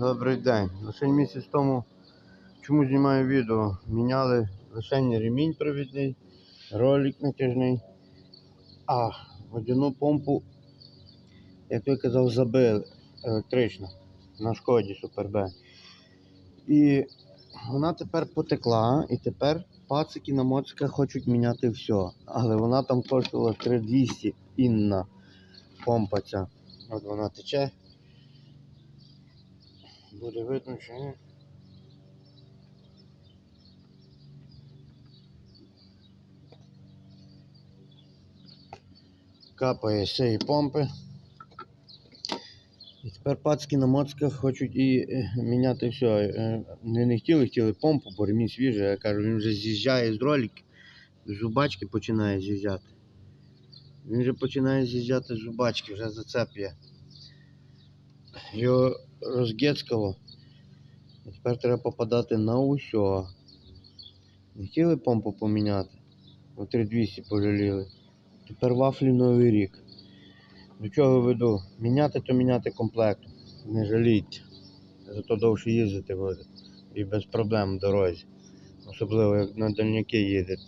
Добрий день. Лише місяць тому чому знімаю відео. Міняли лише ремінь привідний, ролик натяжний, а водяну помпу, як той казав, забили електрично на шкоді Супер Б. І вона тепер потекла, і тепер пацики на моциках хочуть міняти все. Але вона там коштувала 3200 інна помпа ця. От вона тече. Буде видно, чи ні. Капає з цієї помпи. І тепер пацки на моцках хочуть і е, міняти все. Е, Не, не хотіли, хотіли помпу, бо ремінь свіжий. Я кажу, він вже з'їжджає з ролики, з зубачки починає з'їжджати. Він вже починає з'їжджати зубачки, вже зацеп'є. Його розгецькало. І тепер треба попадати на усьо. Не хотіли помпу поміняти. У 3200 пожаліли. Тепер вафлі новий рік. До чого веду? Міняти то міняти комплект. Не жалійте. Зато довше їздити буде. І без проблем в дорозі. Особливо як на дальняки їдете.